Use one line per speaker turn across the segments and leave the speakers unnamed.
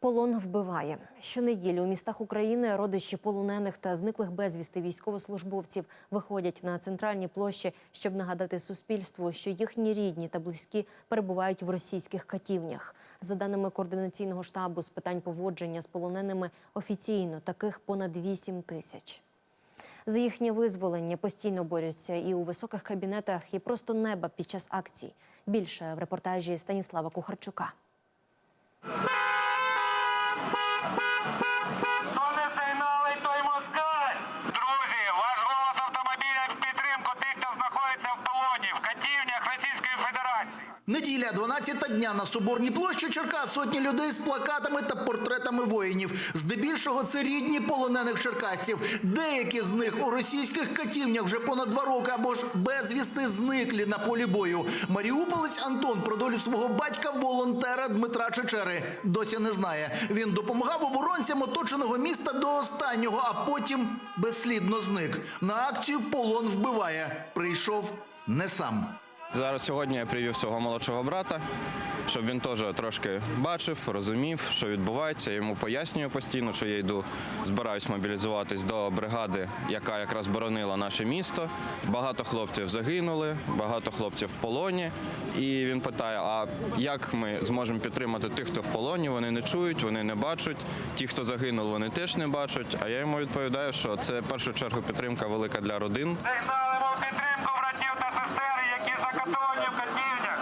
Полон вбиває. Щонеділі у містах України родичі полонених та зниклих безвісти військовослужбовців виходять на центральні площі, щоб нагадати суспільству, що їхні рідні та близькі перебувають в російських катівнях. За даними координаційного штабу з питань поводження з полоненими, офіційно таких понад 8 тисяч. За їхнє визволення постійно борються і у високих кабінетах, і просто неба під час акцій. Більше в репортажі Станіслава Кухарчука.
Хто не сигнали, той москаль! Друзі, ваш голос автомобіля в підтримку тих, хто знаходиться в полоні, в катівнях Російської Федерації.
Неділя, 12 дня на Соборній площі Черкас сотні людей з плакатами та портретами воїнів. Здебільшого це рідні полонених черкасців. Деякі з них у російських катівнях вже понад два роки або ж безвісти зниклі на полі бою. Маріуполець Антон про долю свого батька волонтера Дмитра Чечери досі не знає. Він допомагав оборонцям оточеного міста до останнього, а потім безслідно зник. На акцію полон вбиває. Прийшов не сам.
Зараз сьогодні я привів свого молодшого брата, щоб він теж трошки бачив, розумів, що відбувається. Я йому пояснюю постійно, що я йду, збираюсь мобілізуватись до бригади, яка якраз боронила наше місто. Багато хлопців загинули, багато хлопців в полоні. І він питає: а як ми зможемо підтримати тих, хто в полоні? Вони не чують, вони не бачать. Ті, хто загинув, вони теж не бачать. А я йому відповідаю, що це в першу чергу підтримка велика для родин.
Сигналимо в підтримку братів та сестер, які закатовані в катівнях.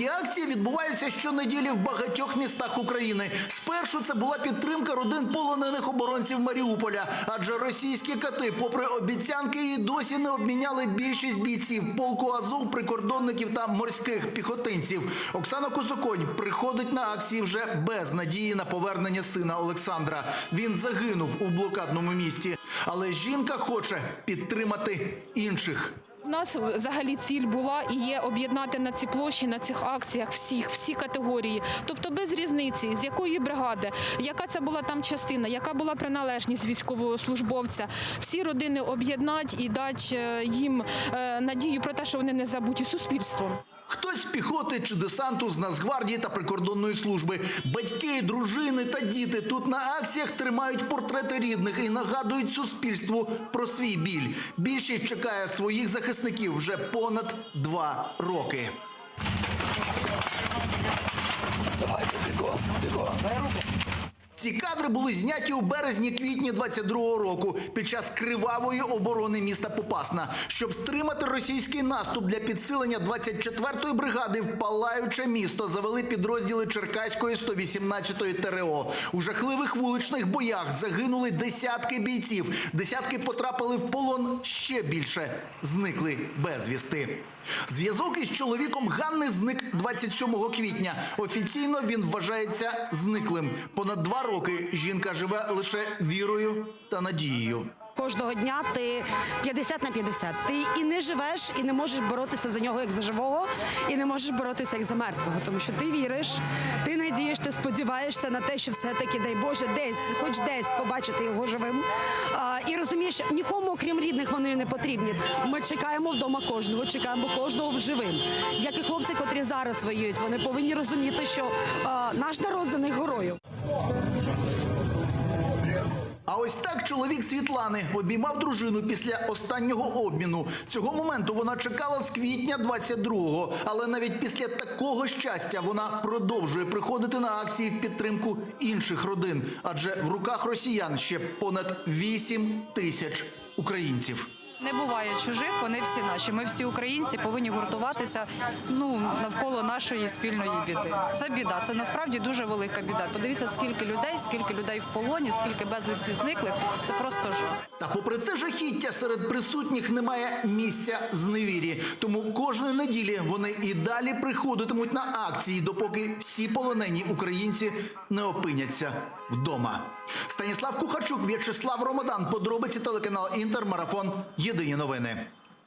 Такі акції відбуваються щонеділі в багатьох містах України. Спершу це була підтримка родин полонених оборонців Маріуполя, адже російські кати, попри обіцянки, і досі не обміняли більшість бійців полку Азов, прикордонників та морських піхотинців. Оксана Косоконь приходить на акції вже без надії на повернення сина Олександра. Він загинув у блокадному місті, але жінка хоче підтримати інших.
Нас взагалі ціль була і є об'єднати на ці площі, на цих акціях всіх, всі категорії. Тобто без різниці, з якої бригади, яка це була там частина, яка була приналежність військового службовця. Всі родини об'єднати і дати е, їм е, надію про те, що вони не забуті суспільством.
Хтось з піхоти чи десанту з Нацгвардії та прикордонної служби. Батьки, дружини та діти тут на акціях тримають портрети рідних і нагадують суспільству про свій біль. Більшість чекає своїх захисників вже понад два роки. Ці кадри були зняті у березні-квітні 22-го року під час кривавої оборони міста Попасна, щоб стримати російський наступ для підсилення 24-ї бригади в палаюче місто завели підрозділи Черкаської 118-ї ТРО. У жахливих вуличних боях загинули десятки бійців, десятки потрапили в полон ще більше зникли безвісти. Зв'язок із чоловіком Ганни зник 27 квітня. Офіційно він вважається зниклим. Понад два роки жінка живе лише вірою та надією.
Кожного дня ти 50 на 50. Ти і не живеш, і не можеш боротися за нього як за живого, і не можеш боротися як за мертвого, тому що ти віриш, ти надієш, ти сподіваєшся на те, що все-таки, дай Боже, десь, хоч десь побачити його живим. А, і розумієш, нікому, окрім рідних, вони не потрібні. Ми чекаємо вдома кожного, чекаємо кожного живим. Як і хлопці, котрі зараз воюють, вони повинні розуміти, що а, наш народ за них горою.
Ось так чоловік Світлани обіймав дружину після останнього обміну. Цього моменту вона чекала з квітня 22-го. Але навіть після такого щастя вона продовжує приходити на акції в підтримку інших родин, адже в руках росіян ще понад 8 тисяч українців.
Не буває чужих, вони всі наші. Ми всі українці повинні гуртуватися ну навколо нашої спільної біди. Це біда. Це насправді дуже велика біда. Подивіться, скільки людей, скільки людей в полоні, скільки безвісті зниклих. Це просто жах.
Та попри це жахіття серед присутніх немає місця зневірі. Тому кожної неділі вони і далі приходитимуть на акції, допоки всі полонені українці не опиняться вдома. Станіслав Кухарчук, В'ячеслав Ромадан. Подробиці телеканал Інтер. Марафон. Єдині новини.